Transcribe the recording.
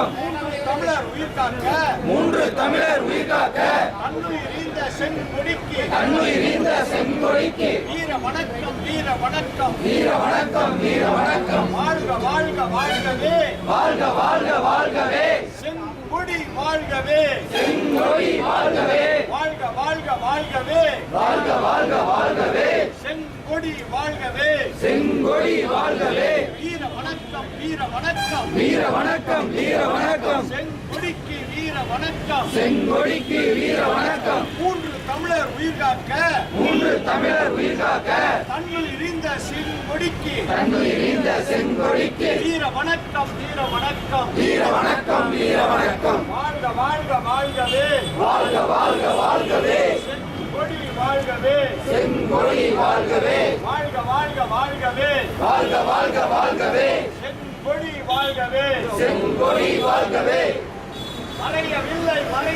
வணக்கம். மூன்று தமிழர் உயிர் காக்க. மூன்று தமிழர் உயிர்காக்க தன்னுயிர் ஈந்த செங்கொடிக்கு. தன்னுயிர் செங்கொடிக்கு வீர வணக்கம் வீர வணக்கம் வீர வணக்கம் வீர வணக்கம் வாழ்க வாழ்க வாழ்கவே. வாழ்க வாழ்க வாழ்கவே செங்கொடி வாழ்கவே. செங்கொடி வாழ்கவே வாழ்க வாழ்க வாழ்கவே வாழ்க வாழ்க வாழ்கவே செங்கொடி வாழ்கவே. செங்கொடி வாழ்கவே. வணக்கம் வீர வணக்கம். வீர வணக்கம் வீர வணக்கம். செங்கொடிக்கு வீர வணக்கம். செங்கொடிக்கு வீர வணக்கம். மூன்று தமிழர் உயிர் காக்க. மூன்று தமிழர் உயிர்காக்க தன்னுள் இருந்த செங்கொடிக்கு. தன்னுயிர் இந்த செங்கொடிக்கு. வீர வணக்கம் வீர வணக்கம். வீர வணக்கம் வீர வணக்கம். வாழ்க வாழ்க வாழ்கவே. வாழ்க வாழ்க வாழ்கவே. செங்கொடி வாழ்கவே. செங்கொடி வாழ்கவே. வாழ்க வாழ்க வாழ்கவே வாழ்க வாழ்க வாழ்கவே செங்கொடி வாழ்கவே. செங்கொடி வாழ்கவே. மறையவில்லை மறை